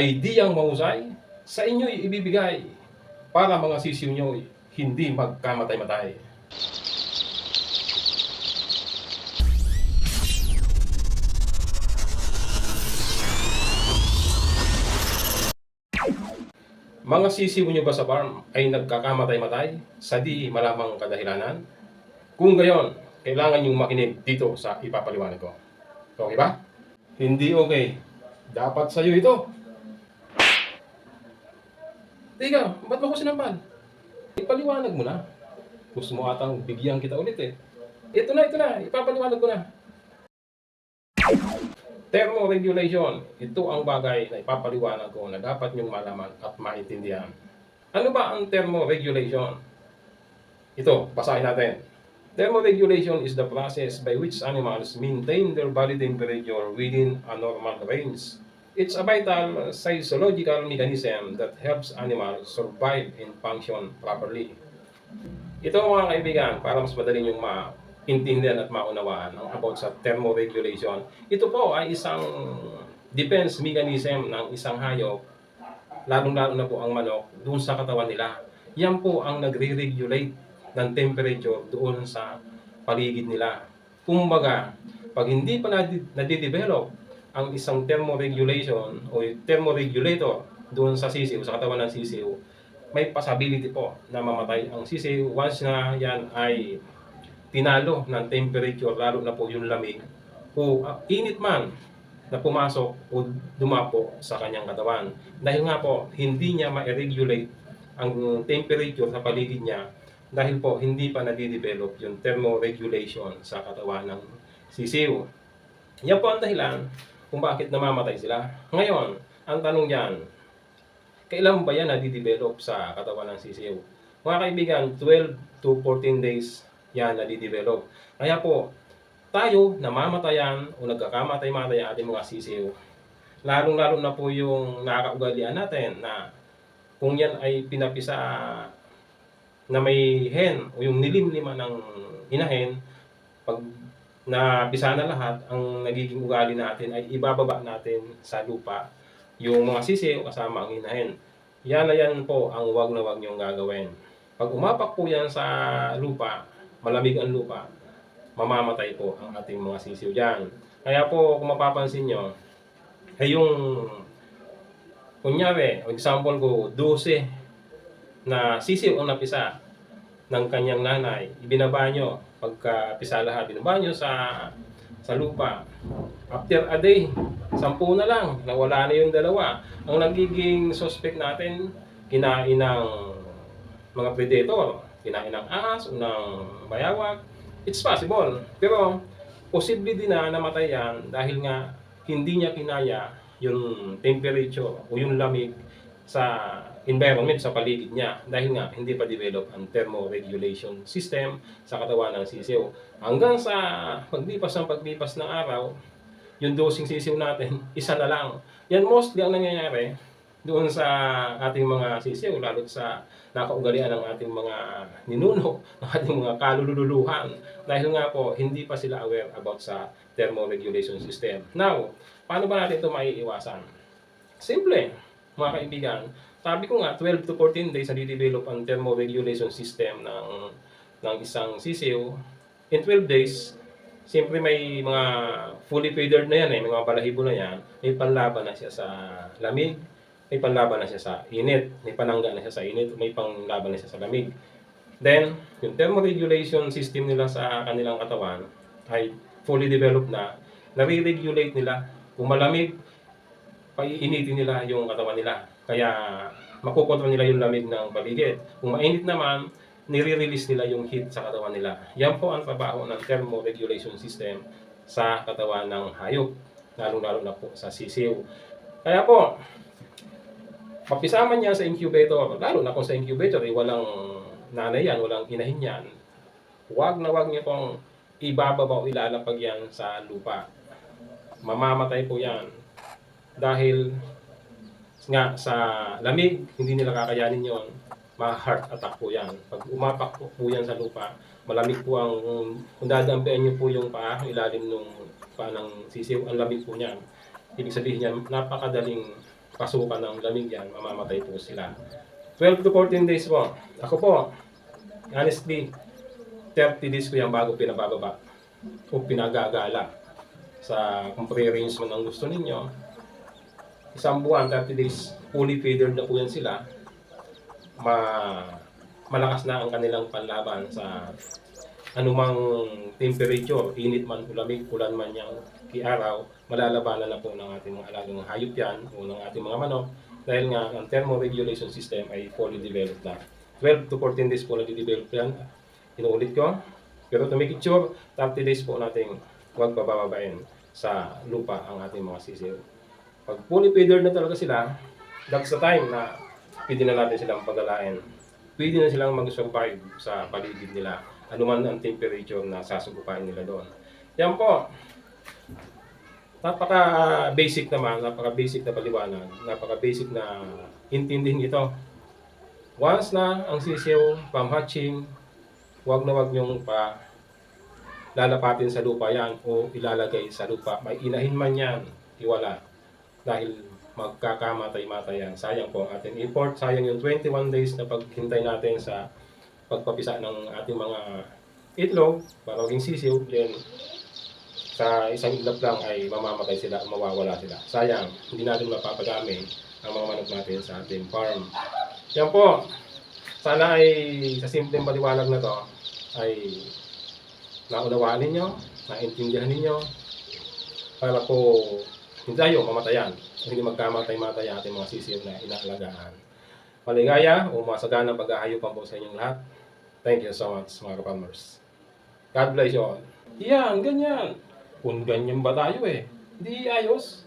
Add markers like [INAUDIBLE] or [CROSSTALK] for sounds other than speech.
ideyang mahusay sa inyo'y ibibigay para mga sisiw nyo hindi magkamatay-matay. Mga sisiw nyo ba sa farm ay nagkakamatay-matay sa di malamang kadahilanan? Kung gayon, kailangan yung makinig dito sa ipapaliwanag ko. Okay ba? Hindi okay. Dapat sa'yo ito. Teka, ba't mo ko sinampal? Ipaliwanag mo na. Gusto mo atang bigyan kita ulit eh. Ito na, ito na. Ipapaliwanag ko na. Thermoregulation. Ito ang bagay na ipapaliwanag ko na dapat niyong malaman at maintindihan. Ano ba ang thermoregulation? Ito, basahin natin. Thermoregulation is the process by which animals maintain their body temperature within a normal range. It's a vital physiological mechanism that helps animals survive and function properly. Ito mga kaibigan, para mas madali niyong maintindihan at maunawaan ang about sa thermoregulation. Ito po ay isang defense mechanism ng isang hayop, lalong-lalo na po ang manok, doon sa katawan nila. Yan po ang nagre-regulate ng temperature doon sa paligid nila. Kumbaga, pag hindi pa nadi- nadidevelop ang isang thermoregulation o thermoregulator doon sa sisiw, sa katawan ng sisiw, may possibility po na mamatay ang sisiw once na yan ay tinalo ng temperature, lalo na po yung lamig o ah, init man na pumasok o dumapo sa kanyang katawan. Dahil nga po, hindi niya ma-regulate ang temperature sa paligid niya dahil po hindi pa nadidevelop yung thermoregulation sa katawan ng sisiw. Yan po ang dahilan kung bakit namamatay sila. Ngayon, ang tanong dyan, kailan ba yan nadidevelop sa katawan ng sisiw? Mga kaibigan, 12 to 14 days yan nadidevelop. Kaya po, tayo namamatayan o nagkakamatay-matay ang ating mga sisiw. Lalong-lalo na po yung nakakaugalian natin na kung yan ay pinapisa na may hen o yung nilimlima ng inahen, pag napisa na lahat, ang nagiging ugali natin ay ibababa natin sa lupa yung mga sisiw kasama ang inahen. Yan na yan po ang wag na wag niyong gagawin. Pag umapak po yan sa lupa, malamig ang lupa, mamamatay po ang ating mga sisiw dyan. Kaya po, kung mapapansin nyo, ay yung, kunyari, example ko, 12 na sisiw ang napisa ng kanyang nanay, ibinaba nyo, pagka pisa lahat, binaba nyo sa, sa lupa. After a day, sampu na lang, nawala na yung dalawa. Ang nagiging suspect natin, kinain ng mga predator, kinain ng ahas o ng bayawak, it's possible. Pero, posible din na namatay yan dahil nga hindi niya kinaya yung temperature o yung lamig sa environment, sa paligid niya. Dahil nga, hindi pa develop ang thermoregulation system sa katawan ng sisiw. Hanggang sa paglipas ng paglipas ng araw, yung dosing sisiw natin, [LAUGHS] isa na lang. Yan mostly ang nangyayari doon sa ating mga sisiw, lalo sa nakaugalian ng ating mga ninuno, [LAUGHS] ng ating mga kalululuhan. Dahil nga po, hindi pa sila aware about sa thermoregulation system. Now, paano ba natin ito maiiwasan? Simple, mga kaibigan. Sabi ko nga, 12 to 14 days na develop ang thermoregulation system ng, ng isang sisiw. In 12 days, Siyempre may mga fully feathered na yan eh, may mga balahibo na yan, may panlaban na siya sa lamig, may panlaban na siya sa init, may panangga na siya sa init, may panglaban na siya sa lamig. Then, yung thermoregulation system nila sa kanilang katawan ay fully developed na, nare-regulate nila. Kung malamig, paiinitin nila yung katawan nila. Kaya, makukontrol nila yung lamig ng paligid. Kung mainit naman, nire-release nila yung heat sa katawan nila. Yan po ang trabaho ng thermoregulation system sa katawan ng hayop, lalong-lalo na po sa sisiw. Kaya po, papisama niya sa incubator, lalo na kung sa incubator, eh, walang nanay yan, walang inahin yan, huwag na huwag niyo pong ibababa o ilalapag yan sa lupa. Mamamatay po yan. Dahil nga sa lamig, hindi nila kakayanin yon ma-heart attack po yan. Pag umapak po, po yan sa lupa, malamig po ang, kung dadampian niyo po yung paa, ilalim ng paa ng sisiw, ang lamig po niyan. Ibig sabihin niyan, napakadaling pasukan ng lamig yan, mamamatay po sila. 12 to 14 days po. Ako po, honestly, 30 days ko yan bago pinabababa o pinagagala sa kung pre-arrange mo ng gusto ninyo. Isang buwan, 30 days, fully feedered na po yan sila. Ma malakas na ang kanilang panlaban sa anumang temperature, init man, ulamig, ulan man yung kiaraw, malalabanan na po ng ating mga alagang hayop yan o ng ating mga manok dahil nga ang thermoregulation system ay fully developed na. 12 to 14 days po na-develop yan. Inuulit ko. Pero to make it sure, 30 days po nating huwag pabababain sa lupa ang ating mga sisiw. Pag fully feedered na talaga sila, that's the time na pwede na natin silang pagalain. Pwede na silang mag-survive sa paligid nila. Ano man ang temperature na sasubukan nila doon. Yan po. Napaka basic naman, napaka basic na paliwanag, napaka basic na intindihin ito. Once na ang sisiw from hatching, huwag na huwag niyong pa lalapatin sa lupa yan o ilalagay sa lupa. May inahin man yan, iwala. Dahil magkakamatay-matay yan. Sayang po ang ating import. Sayang yung 21 days na paghintay natin sa pagpapisa ng ating mga itlog para maging sisiw. Then, sa isang iglap lang ay mamamatay sila, mawawala sila. Sayang, hindi natin mapapadami ang mga manok natin sa ating farm. Yan po. Sana ay sa simpleng paliwanag na to ay naunawaan ninyo, naintindihan ninyo para po hindi tayo mamatayan hindi magkamatay-matay ating mga sisiw na inaalagaan. Maligaya o masaganang pag-ahayupan po sa inyong lahat. Thank you so much mga kapalmers. God bless you all. Yan, ganyan. Kung ganyan ba tayo eh, hindi ayos.